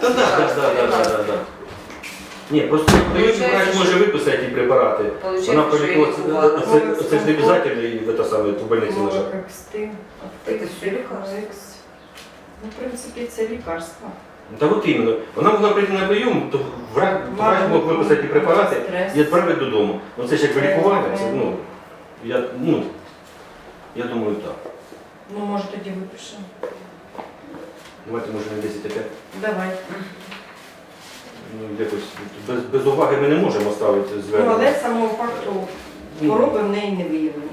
Да, да, да, да, да, да, да. Ні, просто даючий врач може виписати ті препарати. Вона полікувала, це, це, це ж не обов'язково і в саме в больниці лежати. Мовококстин, Це все лікарство. Аптекс. Ну, в принципі, це лікарство. Та от іменно. Вона могла прийти на прийом, то врач, врач мог виписати ті препарати Стрес. і відправити додому. Ну це ж як лікування, це, ну, я, ну, я думаю, так. Ну, може, тоді випишемо. Давайте може на 10 опять. Давай. Ну, якось без, без уваги ми не можемо ставити Ну, звернення. але самого факту хвороби в неї не виявлені.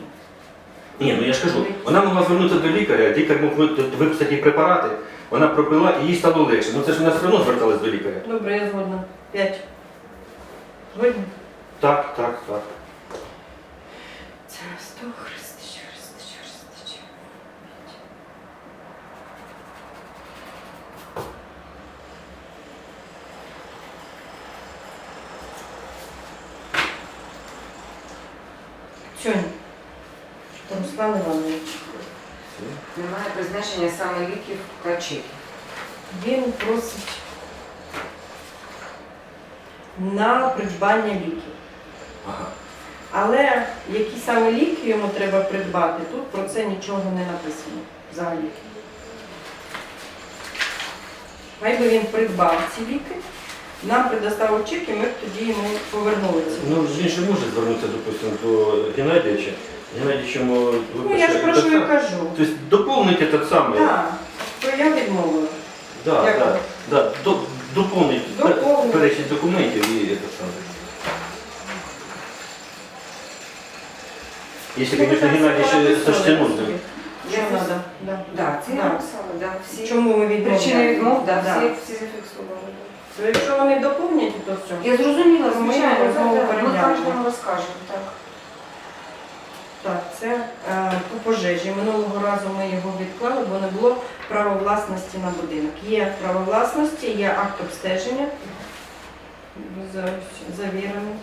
Ні, ну я ж кажу, вона могла звернутися до лікаря, лікар мог ви- виписати їй препарати, вона пропила і їй стало легше. Ну це ж вона все одно зверталась до лікаря. Добре, я згодна. П'ять. Згодні? Так, так, так. Це сто хрестич, Руслан Іванович. Немає призначення саме ліків та чеків. Він просить на придбання ліків. Ага. Але які саме ліки йому треба придбати, тут про це нічого не написано взагалі. Хай би він придбав ці ліки, нам предоставив чек, і ми б тоді йому повернули ці. Ну він ще може звернутися, допустимо, до Геннадійовича. Геннадійович йому Ну я ж про що і кажу. Тобто доповнити те саме. Так, то я відмовила. Да, Як да, да, до, доповнити Доповнити. перечень документів і це саме. Якщо, Ну, звісно, ви Геннадій так ще написали. Я треба? Да. Да, це Да. я написала, да, всі. Чому ми відмовляємо? Причини відмов, да, Да. всі, всі зафіксували. То Якщо вони доповнять, то все. Я зрозуміла, Ми звичайно, розмову да. ми кожному розкажемо, так. Так, це е, по пожежі. Минулого разу ми його відклали, бо не було права власності на будинок. Є право власності, є акт обстеження. За- Завірений.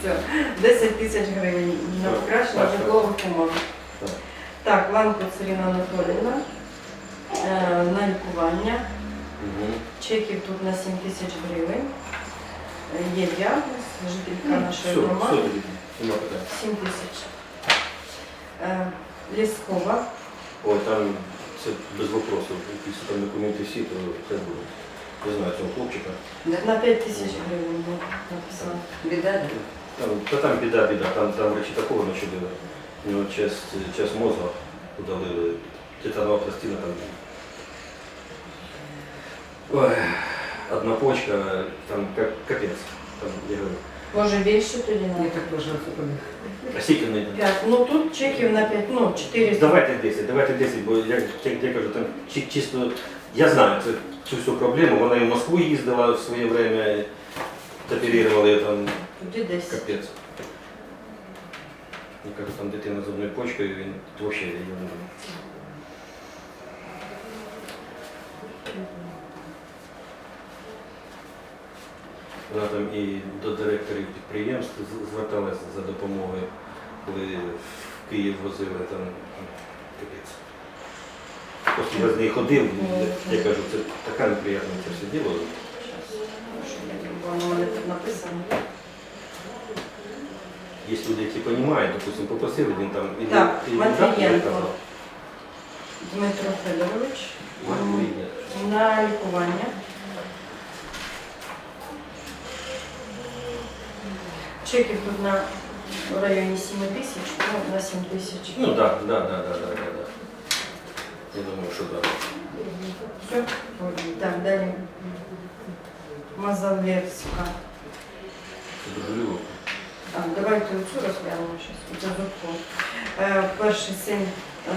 Все. 10 тисяч гривень на покращення житлових умов. Так. Ланко Царіна Анатоліївна. е, На лікування. Чеків тут на 7 тисяч гривень. Е, Є діагноз, жителька нашої Все, все громади. тоді, нема питань. 7 тисяч. Е, Ліскова. Ой, там це без вопросів. Якщо там документи всі, то це буде. Я знаю цього хлопчика. На 5 тисяч гривень було написано. Біда, да. Там, та там біда, біда, там, там речі такого начудили. У нього часть, часть мозга удалили, титанова пластина там. Ой, одна почка, там как, капець. Там, я говорю, Може більше тоді Я на так теж зробила. а скільки не 5. Ну тут чеків на 5, ну 400. Давайте 10, давайте 10, бо я, я, я кажу, там чи- чисто, я знаю цю, цю всю проблему, вона і в Москву їздила в своє время, оперували її там Тоді 10. капець. Я кажу, там дитина з одною почкою, він взагалі я не знаю. Вона там і до директорів підприємств зверталася за допомогою, коли в Київ возили там ну, капець. Просто я з неї ходив, я кажу, це така неприємна це все діло. Воно мене тут написано. Є люди, які розуміють, допустим, попросили, він там і Так, Матвієнко. Дмитро Федорович Матвієнко. на лікування. Чеків тут на в районі 7 тисяч, ну, на 7 тисяч. Ну так, да, да, да, да, да, да. Я думаю, що так. Все? Так, далі. Мазалевська. Так, давайте оцю розглянемо зараз. Це Зубко. Е, перший син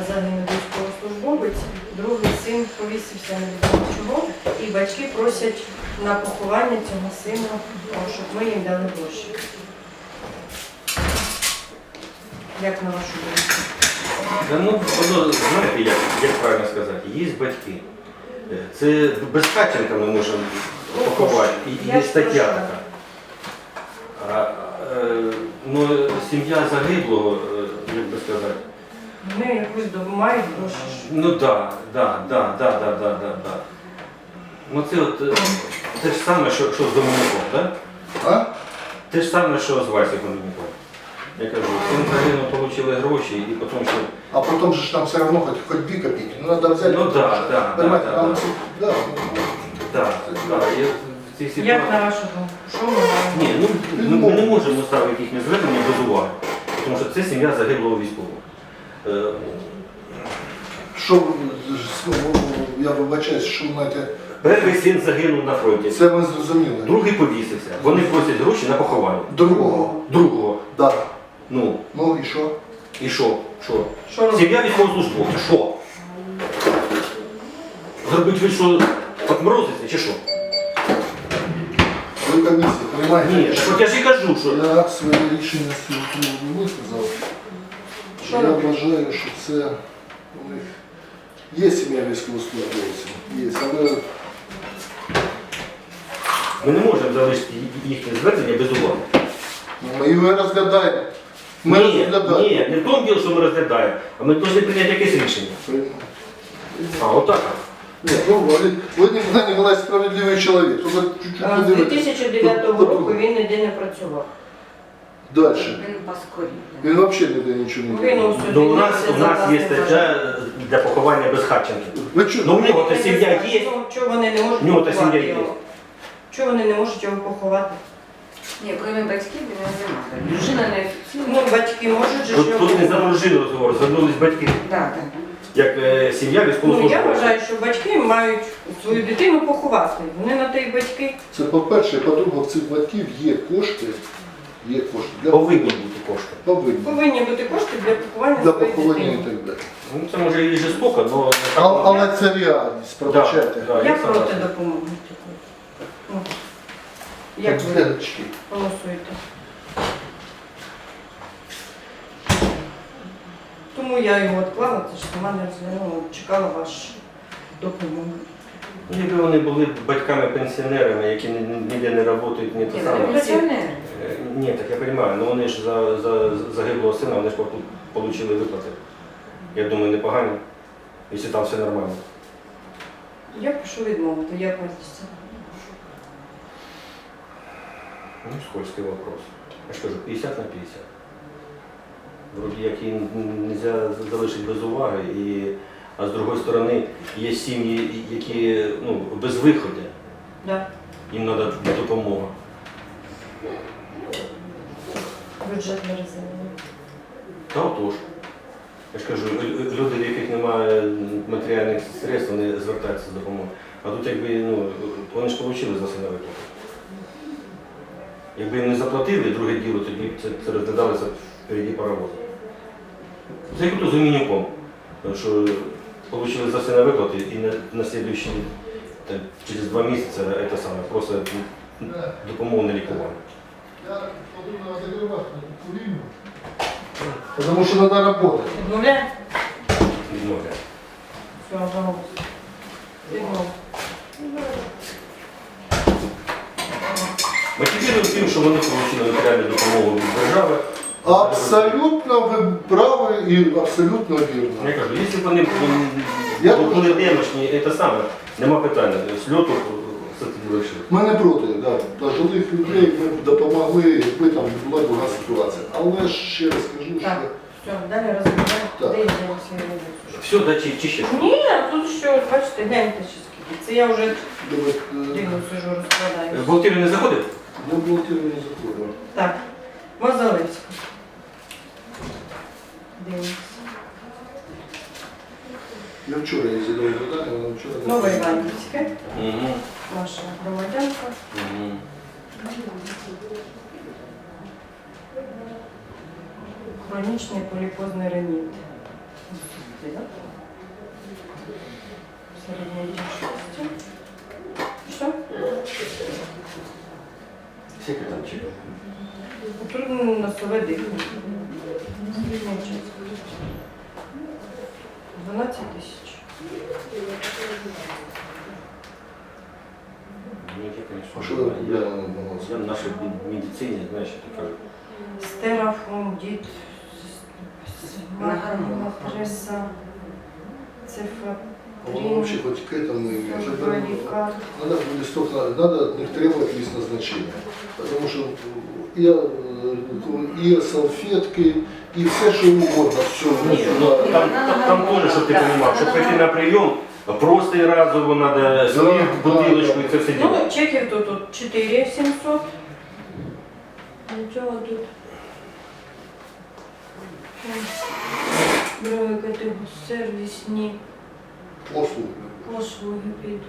загинув військовослужбовець, другий син повісився невідомо чого, і батьки просять на поховання цього сина, о, щоб ми їм дали гроші. Як на вашу думку? Та, ну, воно, знаєте, як, як правильно сказати, є батьки. Е, Це без Хатченка ми можемо поховати. І є стаття така. А, е, ну, сім'я загиблого, е, як би сказати, Вони якусь мають гроші. Ну так, да, да, да, да, да, да, да. Ну це от е, те ж саме, що, що з Домініком, так? А? Те ж саме, що з Васі Домініком. Я кажу, загином отримали гроші і потім що. А потом же ж там все равно хоть, хоть две копейки. Ну надо взять. Ну да, да, Понимаете, да, там да. да. Так, так, я в цій Як на вашу думку? Що ми маємо? Ні, ну ми, ми не можемо ставити їхнє звернення без уваги, тому що це сім'я загиблого військового. Е, Що ну, я вибачаюсь, що знаєте, Перший син загинув на фронті, це ми зрозуміли. другий повісився. Вони просять гроші на поховання. Другого. Другого. Да. Ну, Ну і що? і що? Що? Що робити? Сім'я військовослужбовця, що? Зробити ви що, отморозиться чи що? Ви комісія? Ні, от я ж і кажу, що Я своє рішення цього приводу висказав. Що Я робити? вважаю, що це у них є сім'я військовослужбовців, є, але ми не можемо залишити їхнє звернення без уваги. ми його розглядаємо. Ми ні, розглядаємо. ні, не в тому діло, що ми розглядаємо, а ми повинні прийняти якесь рішення. А, отак. Ні, ну, Владимир Николаевич справедливий чоловік. Тут чуть-чуть А З подивитись. 2009 року він ніде не працював. Далі. Він взагалі ніде нічого не Він робить. Ну, у нас, у нас є стаття для поховання без Хатченків. Ви чого? Ну, у нього то сім'я є. Чого вони не можуть У нього та поховати сім'я є. його? Чого вони не можуть його поховати? Ні, крім батьків він не немає. Дружина не офіційна. Ну, батьки можуть же Тут, тут не за дружину розговор, звернулись батьки, Так, так. як е, сім'я Ну, я військовослужбовця. вважаю, що батьки мають свою дитину поховати. Вони на те й батьки. Це по-перше, по-друге, в цих батьків є кошти. Є кошти для Повинні бути кошти. повинні. Повинні бути кошти для поховання Для своєї поховання і дитини. так далі. Ну, це може і жорстоко, але... Але, але це реальність, пробачайте. Да, да, Я я проти согласен. допомоги. Ну, Як ви Глядачки. голосуєте? Тому я його відклала, це ж сама не розглянула, чекала вашу допомогу. Ну, Якби вони були батьками-пенсіонерами, які ні- ні- ніде не працюють, ні те саме. революціонери. Е, Ні, так я розумію, але вони ж за, за загиблого сина, вони ж отримали виплати. Я думаю, непогані, якщо там все нормально. Я прошу відмовити, як ви це? Ну, скользкий вопрос. Я ж кажу, 50 на 50. Вроді як її не можна залишити без уваги, і, а з другої сторони є сім'ї, які ну, без виходу, Да. їм треба допомога. Бюджетне резервування. Та отож. Я ж кажу, лю- лю- люди, в яких немає матеріальних средств, вони звертаються з допомогою. А тут якби, ну, вони ж отримали за сина виплату. Якби їм не заплатили, друге діло, тоді б це, це розглядалося впереді паровозу. Це як з Гумінюком, що отримали за сина виплати і на, на слідуючий, там, через два місяці це саме, просто допомогу на лікування. Я Тому що треба працювати. Відмовляє? Відмовляю. Все, пожалуйста. Тим, що вони отримали матеріальну допомогу від держави. Абсолютно ви праві і абсолютно вірно. Я кажу, якщо б вони Я були дуже- немощні, це саме, нема питання. Сльоту все тоді вирішили. Ми не проти, да. пожилих людей ми б допомогли, якби там була друга ситуація. Але ж ще раз кажу, що Так. Все, далі розглядаємо. Так. Де я свій Все, да, чи, чи ще? Ні, а тут що, бачите, гляньте ще скільки. Це я вже давай, е, дивно сижу, розкладаю. Бухгалтерію не заходив? Блокирую не заходимо. Так, Мазалевська. Дивимося. Я вчора її задав питання, вона вчора не Нове відповіла. Іванівське, Угу. наша громадянка. Угу. Хронічний поліпозний реніт. Середньої тяжкості. Що? Чекав? Тут носове дихання. Середньої 12 тисяч. Ну, я, А що я, купляли на баланс? я в нашій медицині, знаєш, я кажу, Стерафон, дід, гормонах. Цифра По-моему, вообще хоть к этому и уже надо будет столько, надо от них требовать лист назначения. Потому что и, э, и салфетки, и все что угодно, все. Ні, ну, там, там, там теж, щоб ти розумів, щоб прийти на прийом, просто і разово свою Да, бутилочку да, і це все діло. Ну, чеків тут, тут 4 700. Нічого тут. Категорія сервісні Послуги. послуги під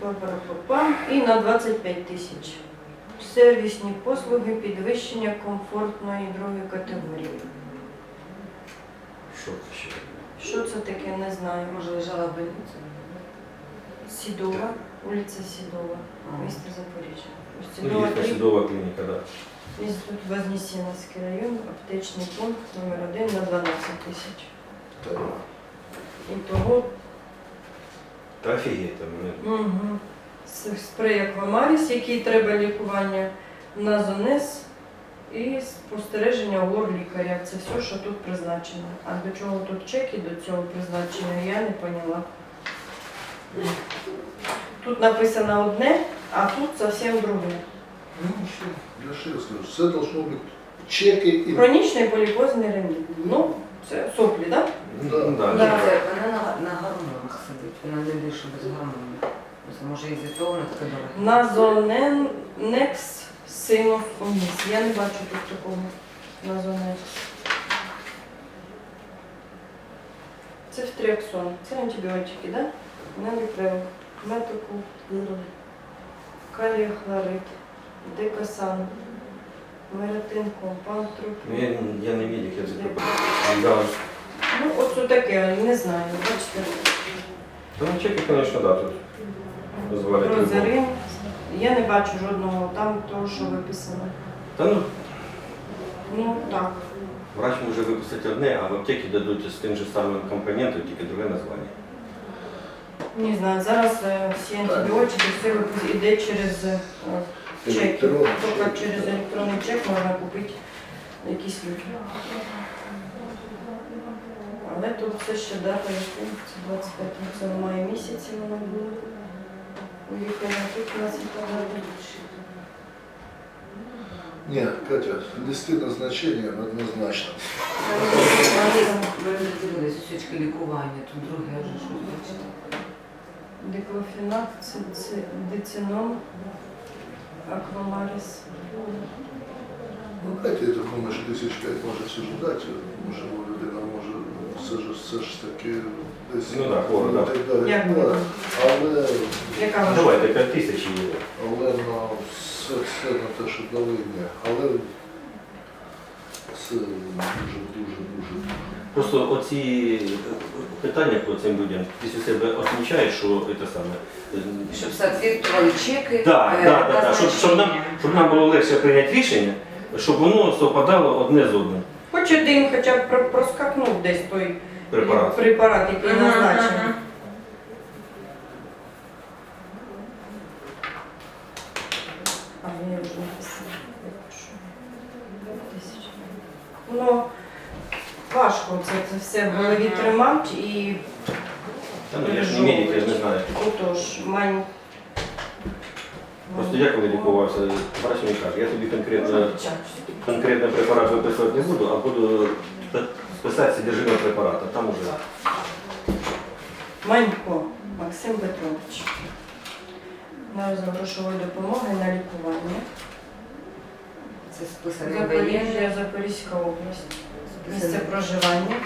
Па-па-па-па. і на 25 тисяч. Сервісні послуги підвищення комфортної другої категорії. Що це ще? Що це таке, не знаю. Може, лежала в больниці? Сідова, вулиця Сідова, місто Запоріжжя. Ось Ну, Сідова є 3. судова клініка, так. Інститут Вознесенський район, аптечний пункт номер 1 на 12 тисяч. Так. І того Та офігеть там. ну. угу. спрей Аквамаріс, який треба лікування, назонез і спостереження лор лікаря. Це все, що тут призначено. А до чого тут чеки до цього призначення, я не поняла. Тут написано одне, а тут зовсім друге. Ну, все, я ще раз скажу, все должно быть чеки и... Хронічний поліпозний ренін. Ну, це соплі, так? Да? Да. Ну, да. Да. Вона на, на гормонах сидить, вона не дише без гормонів. Це може із-за того вона така дорога. Назонекс синофоміс. Я не бачу тут такого назонекс. Це фтриаксон. Це антибіотики, так? Да? Навіпрел, метоку, калій хлорид, декасан, мератин компант, Ну, Я, я не медик, я це да. Ну, оце таке, не знаю, бачите. Та ну чеки, звісно, да, тут дозволяють. Я не бачу жодного там того, що виписано. Та ну, Ну так. врач може виписати одне, а в аптеці дадуть з тим же самим компонентом, тільки друге названня. Не знаю, зараз е, всі антибіотики все випис- іде через е, чек. Електронний Тільки чек. через електронний чек можна купити якісь ліки. Але тут все ще дата, яку це 25 це в маї місяці воно було. У лікаря тут у нас і дата. Нет, Катя, листы назначения однозначно. Ми дивилися сучки лікування, тут друге вже щось бачите. Диклофенак, децинон, аквамарис. Ну, Катя, я так думаю, що тисяч п'ять може все ж дати. Може, людина може все ж, все ж таки десь... Ну так, да. так далі. Як Да. буде? Але, Яка ваша? Давайте 5 тисяч але на все, все на те, що дали, ні. Але це дуже, дуже, дуже. Просто оці питання по цим людям після себе відмічають, що це саме. е, Щоб соответствували чеки. Так, е, так, так, щоб, щоб, нам, щоб нам було легше прийняти рішення, щоб воно совпадало одне з одним. Хоч один хоча б про- проскакнув десь той Препарат. препарат який Ага, назначений. ага. А, я вже написала. Я пишу. Тисяча. Ну, важко це, це все в голові тримати і Та ну, я ж не медик, я ж не знаю. отож, мань. Просто я коли лікувався, врач мені каже, я тобі конкретно, конкретно препарат виписувати не буду, а буду списати содержимое препарата. Там уже. Манько Максим Петрович. На розмір грошової допомоги на лікування. Це списаний Запоріжжя. Запорізька область. Місце проживання.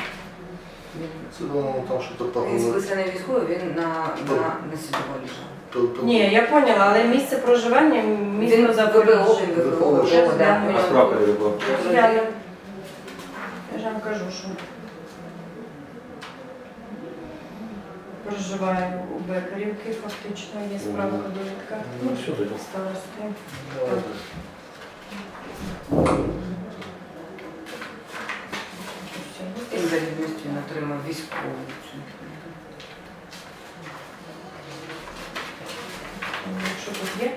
Це воно там що-то Він пахло. списаний військовий, він на, на, на сідово лежав. То- то- Ні, я поняла, але місце проживання місто Він да. А справка де була? Я ж вам кажу, що проживаю у Бекарівки, фактично є справка довідка. Ну, що тоді? Старости. Ладно. Інвалідність він отримав військову. Що тут є?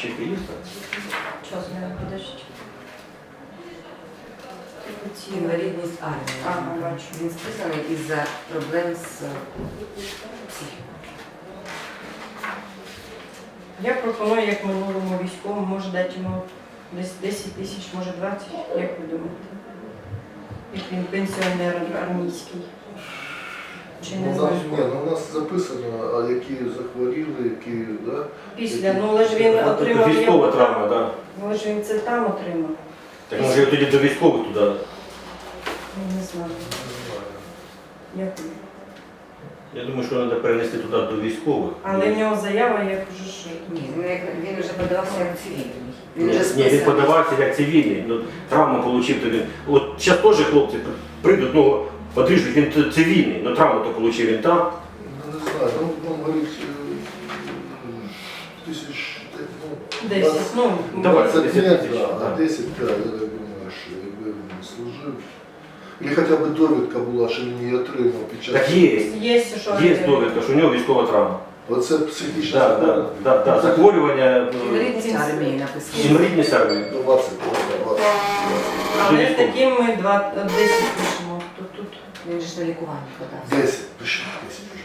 Чеки є? Час мене подождіть. Інвалідність армії. Ага, бачу. Він списаний із-за проблем з психікою. Я пропоную, як минулому військовому, може дати йому десь 10 тисяч, може 20, як ви думаєте? Як він пенсіонер армійський. Чи не Ну, знаю? ні, ну, у нас записано, а які захворіли, які, да? Після, ну але ж він отримав Військова його травма, так. Але ж він це там отримав. Так може тоді до військових туди. Я не знаю. Дякую. він? Я думаю, що треба перенести туди до військових. Але в нього заява як вже ж. Ні, він, як- він вже подавався як цивільний. Він Ні, вже ні, він списаний. подавався як цивільний, ну, травму отримав, то він. От зараз теж хлопці прийдуть, ну, подріжуть, він т- цивільний, ну травму то отримав він там. Ну, не знаю, ну, ну говорить, е, тисяч, ну, 10. Ну, Давай. 20 10 нет, тисяч, да, да. 10, да, я так думаю, що якби він служив. Или хоча б довідка була, що він її отримав під час. Так є, Є, що є довідка, що у нього військова травма. Оце психічна Да, да, да, да, захворювання, е, Інвалідність армії написано. інвалідність армії. 20, 20. Але таким ми два, 10 пишемо. Тут, тут. Він же ж на лікування подався. 10, пиши 10 вже.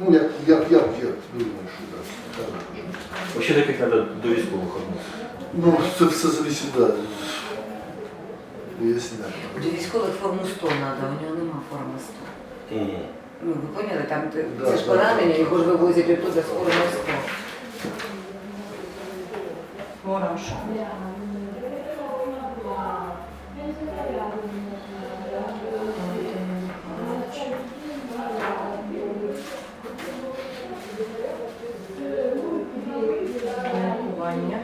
Ну, як, як, як, як, думаю, що так. так, так. Взагалі таких треба до військових односити. Ну, це все зависить, да. Виясняю. До військових форму 100 треба, у нього нема форми 100. Угу. Ну, ви поняли, там ти- Да, це ж да, поранення, да. його ж вивозять оттуда з форми 100. Мораша. Лікування.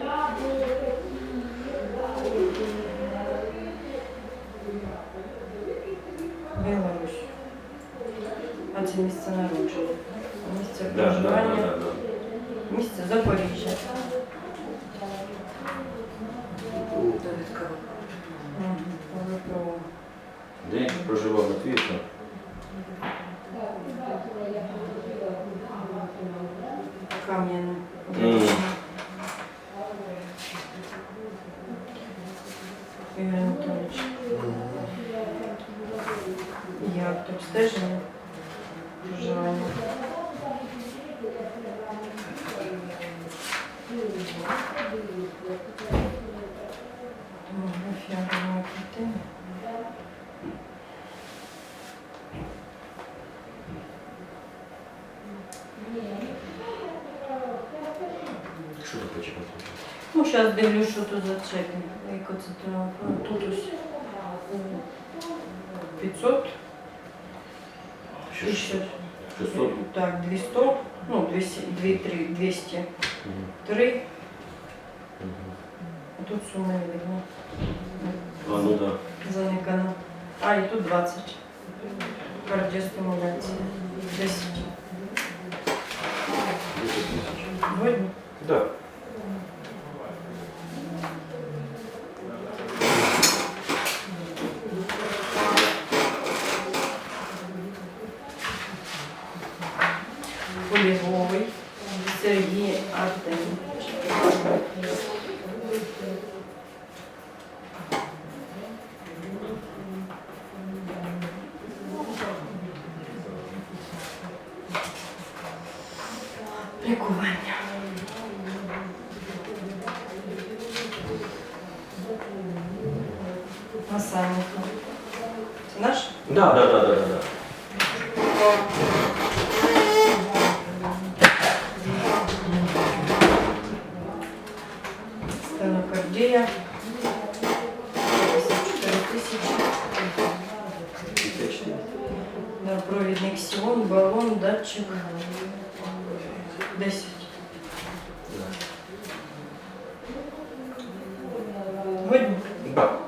Білорусь. А це місце народження. А Місце Да, да, да, проживання. да, да. Місце Запоріжжя. Де проживав Матвіївка? Кам'яне. Мгм. Ігор Анатолійович. Як тут стеження? Проживання. Томографія грудної клітини. Що ти почекав? Ну, зараз дивлюсь, що тут за чеки. Яко це треба. Тут ось 500. Що І ж? ще 600? Так, 200, ну, 200, 2, 3, 200, 3, а тут сума не видно. А, ну да. Заникано. А, і тут 20. Кардіостимуляція. 10. Видно? Да. Лікування. Масальников. Це наш? Да, да, да, да, да. да. Стенокардія. 54 тисячі. 54. Да, провідник сіон, балон, датчик. 10. Видно? Да.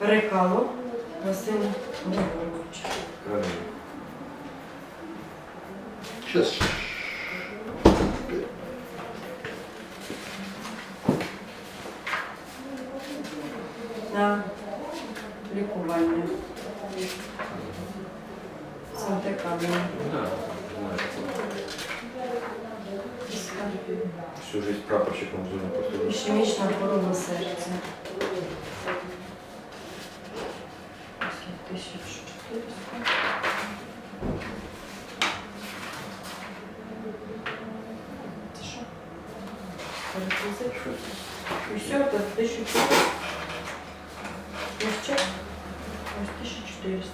Рекало. Василь Григорович. Правильно. Сейчас. На лікування. Сантекабель. Да. Всю жизнь прапорщиком зону просто. Ішемічна хвороба серця. 1400. Це що? Реквізит. І все, це 1400. Ось чек. Ось 1400.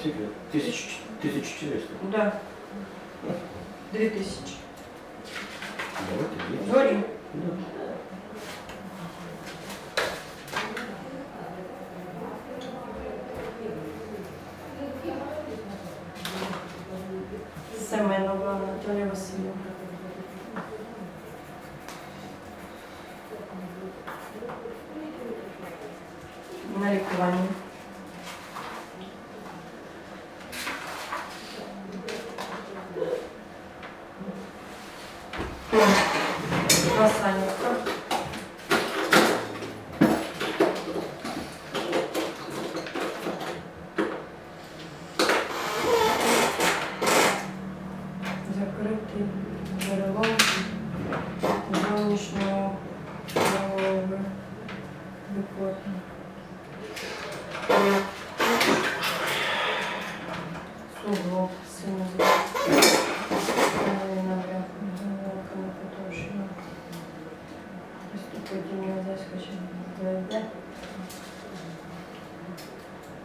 Скільки? Тисяч, тисяч чотириста. Да. 2000. Давайте дві. Зорі. Да. Семенова Анатолія Васильівна. На лікування. Масанівка. Закритий джерело зовнішнього голови виходу. Суглоб синій. Набряк, голка на потовщину. Приступодіння заскочення.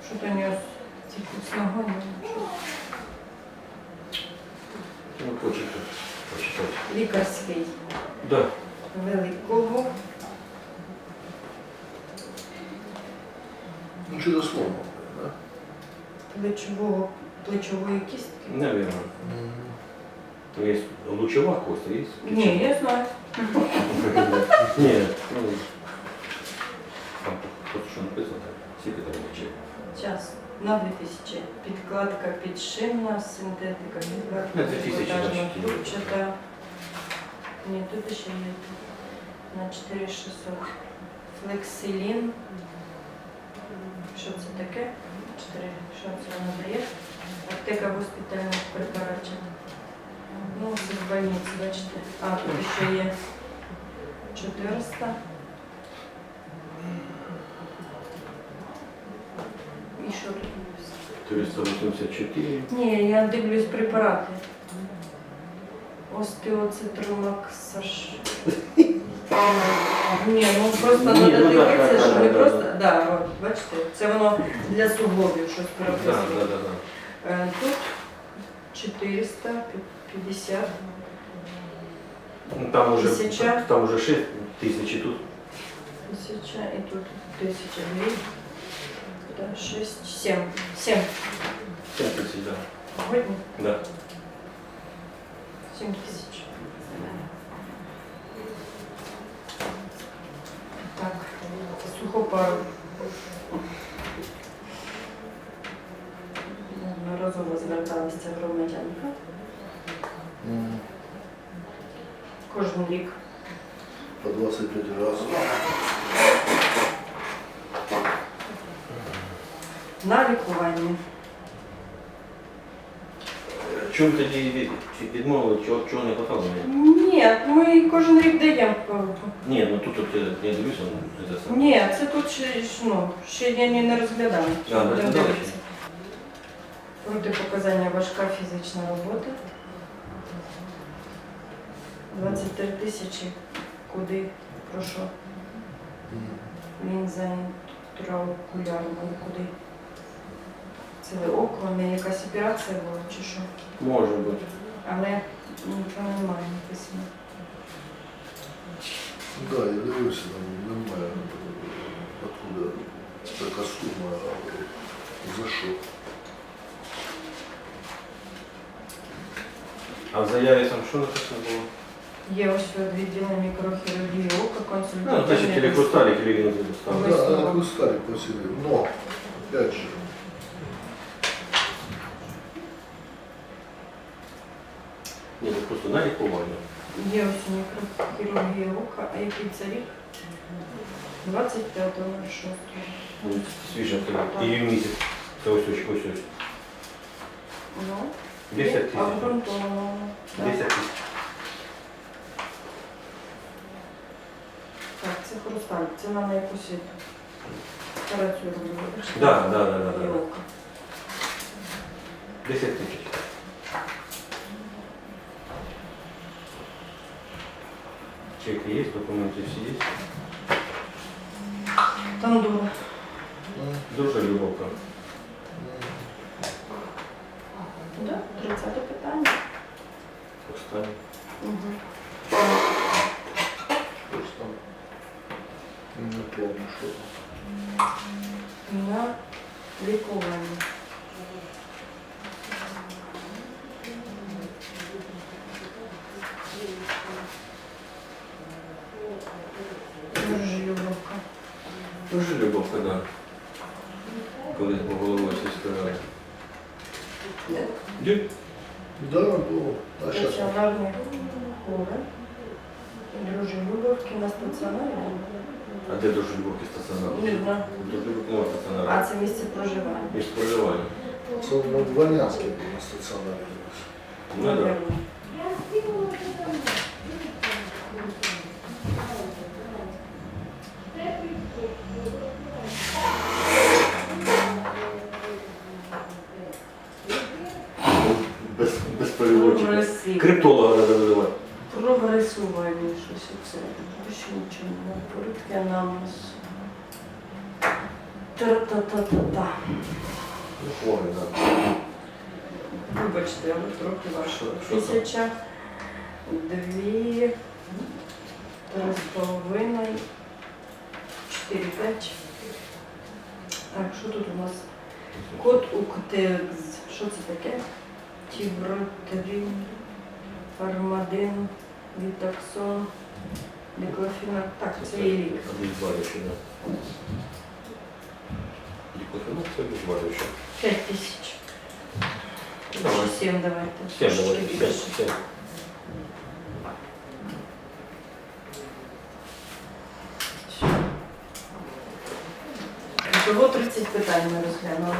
Що то у нього з ногою? Ну, почекай. Почекай. Лікарський. Да. Великого. Ну, чудо слово. Да? плечового, плечової кістки? Наверное. Ну, Есть лучевая кость, есть Ні, я знаю. Ні, ну, там просто що написано, так, скільки там лучів. Час. На 2000. Підкладка підшивна, це тисячі, значить, є. трубчата. Ні, тут ще є. На 4600. Флексилін. Що це таке? 4. Що це вона дає? Аптека госпітальних препаратів. Ну, це з больниці, бачите. А, тут ще є 400. 384. Ні, я дивлюсь препарати. Остеоцитрумаксаш. Ні, ну просто Ні, треба ну, да, дивитися, да, що да, не да, просто. да. Да, от, бачите, це воно для суглобів щось Да, переписує. да, да, да. Е, Тут 450. Ну, Там уже, Тисяча. там уже 6 тисяч, і тут Тисяча і тут тисяча дві. Да, шесть, сім. Сім. 7 тисяч, да. Годні? Да. Сім тисяч. Так, сухопару. Неодноразово зверталася громадянка. Кожен рік. По 25 разів. На лікування. Чому тоді від- чи відмовили, чого, чого не хватало? Ні, ми кожен рік даємо. Ні, ну тут, тут я дивлюся, ну, це саме. Ні, це тут ще, ж, ну, ще я не, не розглядала. А, не Будемо розглядали дивитися. Протипоказання важка фізична робота. 23 тисячі. Куди? Про що? Лінза інтраокулярна. Куди? Це око, не якась операція була чи що? Може бути. Але нічого немає написано. Да, я дивився, там немає, откуда така сума, за що. А в заяві там що написано було? Є ось відділення мікрохірургії ока, Ну, консультація. значить, телекосталік или він доставив. Ось Да, того. на хрусталик посидів. Но, опять же, на лікування. Є ось мікрохірургія ока, а який це рік? 25 6 Ну, свіжа така. І в місяць. Це ось ось ось ось. Ну, 10 Є тисяч. Обґрунтовано. да. 10 тисяч. Так, це хрусталь. Це на якусь операцію робили. Да, да, да, да, да. Йолка. 10 тисяч. Чек є, документи всі є. Тандура. Дуже глибоко. Да, 30 питання. Останнє. Угу. Щось там. Не помню, що там. На лікування. Глибоко, да. Колись був головою сільської ради. Ді? Да, було. А зараз Стаціонарні хвори. Дружі любовки на стаціонарі. А де дуже глибокий стаціонар? Не знаю. Дуже глибокий А це місце проживання. Між проживанням. це на Дворянській на стаціонарі. Ну, да. Наверно. Без, без переводчика. Прогресивне. Криптолога треба визивати. Прогресування щось оце. Не порядки намаз. Та-та-та-та-та. Хворий, да. Вибачте, але трохи важко. Тисяча, дві, три з половиною, чотири, п'ять. Так, що тут у нас? Код УКТЕКЗ. Що це таке? Тібротрин, фармадин, вітаксон, диклофінак. Так, це є лік. Обезболивающий, да. Діклофенак це обезболивающий. П'ять тисяч. Давай. Чи сім давайте. Всем давайте, більше. всем, всем. Всього 30 питань ми розглянули.